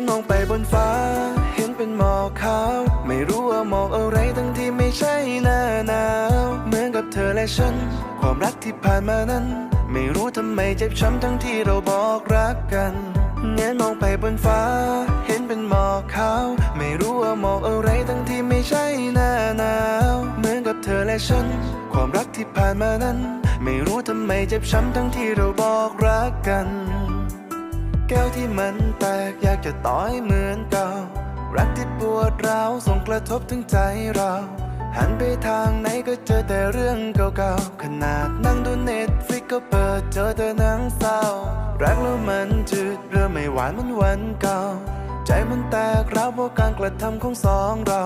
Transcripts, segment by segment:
นมองไปบนฟ้า เห็นเป็นหมอกขาว ไม่รู้ว่าหมอกอะไรทั้งที่ไม่ใช่หน้าหนาว เหมือนกับเธอและฉัน ความรักที่ผ่านมานั้น ไม่รู้ทำไมเจ็บช้ำทั้งที่เราบอกรักกันเงนมองไปบนฟ้า เห็นเป็นหมอกขาว ไม่รู้ว่าหมอกอะไรทั้งที่ไม่ใช่หน้าหนาว เหมือนกับเธอและฉัน ความรักที่ผ่านมานั้น ไม่รู้ทำไมเจ็บช้ำทั้งที่เราบอกรักกัน ก้วที่มันแตกอยากจะต่อยเหมือนเก่า รักที่ปวดร้าวส่งกระทบถึงใจเรา หันไปทางไหนก็เจอแต่เรื่องเก่าๆ ขนาดนั่งดูเน็ตฟิกก็เปิดเจอแต่หนังเศร้า รักแล้วมันจืดเริ่มไม่หวานเหมือนวันเก่า ใจมันแตกร้าวเพราะการกระทำของสองเรา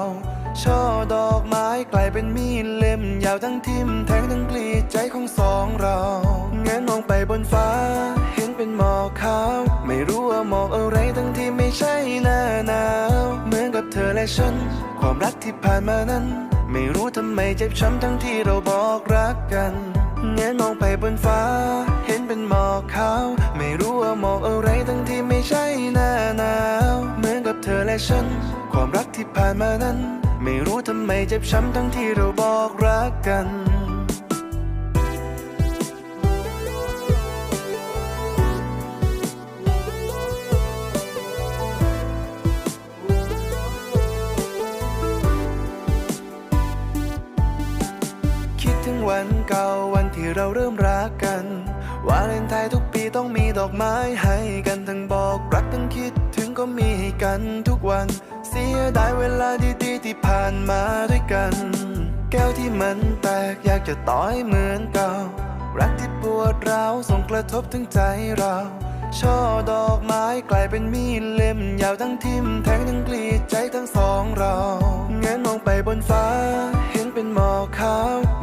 ช่อดอกไม้กลายเป็นมีดเล่มยาวทั้งทิ่มแทงทั้งกรีดใจของสองเราเงนมองไปบนฟ้า ใช่หน้าหนาวเหมือนกับเธอและฉัน ความรักที่ผ่านมานั้น ไม่รู้ทำไมเจ็บช้ำทั้งที่เราบอกรักกันเงนมองไปบนฟ้า เห็นเป็นหมอกขาว ไม่รู้ว่าหมอกอะไรทั้งที่ไม่ใช่หน้าหนาวเหมือนกับเธอและฉัน ความรักที่ผ่านมานั้น ไม่รู้ทำไมเจ็บช้ำทั้งที่เราบอกรักกัน วันเก่าวันที่เราเริ่มรักกัน วาเลนไทน์ทุกปีต้องมีดอกไม้ให้กันทั้งบอกรักทั้งคิดถึงก็มีให้กันทุกวัน เสียดายเวลาดีๆที่ผ่านมาด้วยกัน แก้วที่มันแตกอยากจะต่อยเหมือนเก่า รักที่ปวดร้าวส่งกระทบถึงใจเราช่อดอกไม้กลายเป็นมีดเล่มยาวทั้งทิ่มแทงทั้งกรีดใจทั้งสองเราเงนมองไปบนฟ้า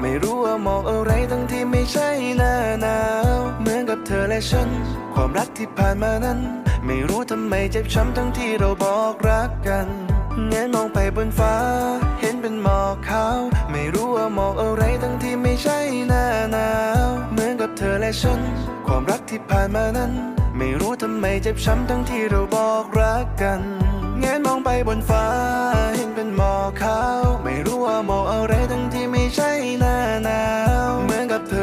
ไม่รู้ว่ามอกอะไรทั้งที่ไม่ใช่หน้าหนาว เหมือนกับเธอและฉัน ความรักที่ผ่านมานั้น ไม่รู้ทำไมเจ็บช้ำทั้งที่เราบอกรักกันเงนมองไปบนฟ้า เห็นเป็นหมอกขาว ไม่รู้ว่ามอกอะไรทั้งที่ไม่ใช่หน้าหนาว เหมือนกับเธอและฉัน ความรักที่ผ่านมานั้น ไม่รู้ทำไมเจ็บช้ำทั้งที่เราบอกรักกันเงนมองไปบนฟ้า เห็นเป็นหมอกขาว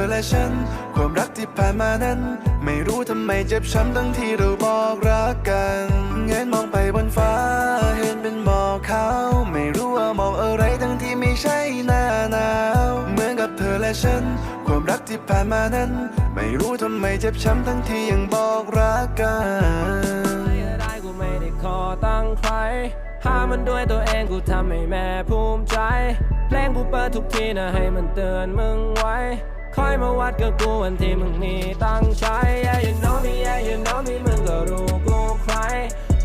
อนกับเธอและฉัน ความรักที่ผ่านมานั้น ไม่รู้ทำไมเจ็บช้ำทั้งที่เราบอกรักกันเงนมองไปบนฟ้า เห็นเป็นหมอกขาวไม่รู้ว่ามอกอะไรทั้งที่ไม่ใช่หน้าหนาวเหมือนกับเธอและฉัน ความรักที่ผ่านมานั้น ไม่รู้ทำไมเจ็บช้ำทั้งที่ยังบอกรักกันได้กูไม่ได้ขอตั้งใครหามันด้วยตัวเองกูทำให้แม่ภูมิใจ เพลงกูเปิดทุกทีนะให้มันเตือนมึงไว้ คอยมาวัดกับกูวันที่มึงมีตั้งใจ Yeah you know me yeah you know me มึงก็รู้กูใคร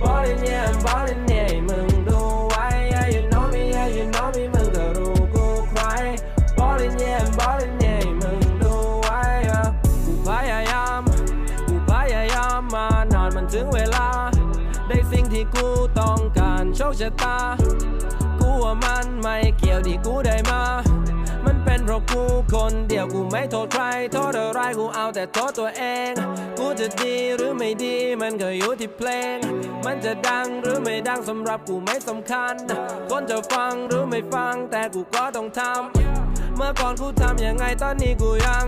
Ballin' yeah I'm ballin' yeah มึงดูไว้ Yeah you know me yeah you know me มึงก็รู้กูใคร Ballin' yeah I'm ballin' yeah มึงดูไว้ yeah กูพยายามกูพยายามมานานมันถึงเวลา ได้สิ่งที่กูต้องการโชคชะตา กูว่ามันไม่เกี่ยวที่กูได้มา เป็นเพราะกูคนเดียวกูไม่โทษใคร โทษอะไรกูเอาแต่โทษตัวเอง กูจะดีหรือไม่ดีมันก็อยู่ที่เพลง มันจะดังหรือไม่ดังสำหรับกูไม่สำคัญ คนจะฟังหรือไม่ฟังแต่กูก็ต้องทำ เมื่อก่อนกูทำยังไงตอนนี้กูยัง